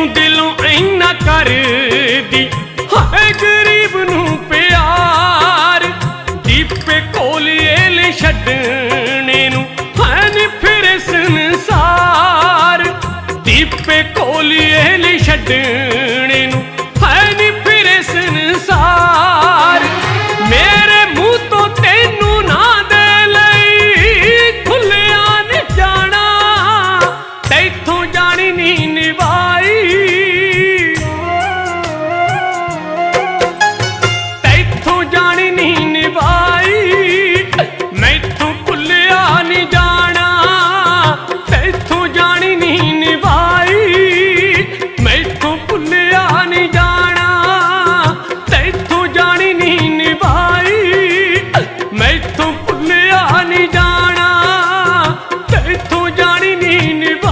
ਤੂੰ ਦਿਲੋਂ ਇੰਨਾ ਕਰਦੀ, ਹਾਏ ਗਰੀਬ ਨੂੰ ਪਿਆਰ। ਦੀਪੇ ਕੋਲੀਏ ਲੈ ਛੱਡਣੇ ਨੂੰ ਹੈ ਨੀ ਫਿਰ ਸੰਸਾਰ। ਦੀਪੇ ਕੋਲੀਏ ਲੈ ਛੱਡਣੇ ਜਾਣੀ ਨੀ ਨਿਭਾਈ। ਤੈਥੋਂ ਜਾਣੀ ਨੀ ਨਿਭਾਈ। ਮੈਥੋਂ ਭੁੱਲਿਆ ਨੀ ਜਾਣਾ। ਤੈਥੋਂ ਜਾਣੀ ਨੀ ਨਿਭਾਈ। ਮੈਥੋਂ ਭੁੱਲਿਆ ਨੀ ਜਾਣਾ। ਤੈਥੋਂ ਜਾਣੀ ਨੀ ਨਿਭਾਈ। ਮੈਥੋਂ ਭੁੱਲਿਆ ਨੀ ਜਾਣਾ। ਤੈਥੋਂ ਜਾਣੀ ਨੀ ਨਿਭਾਈ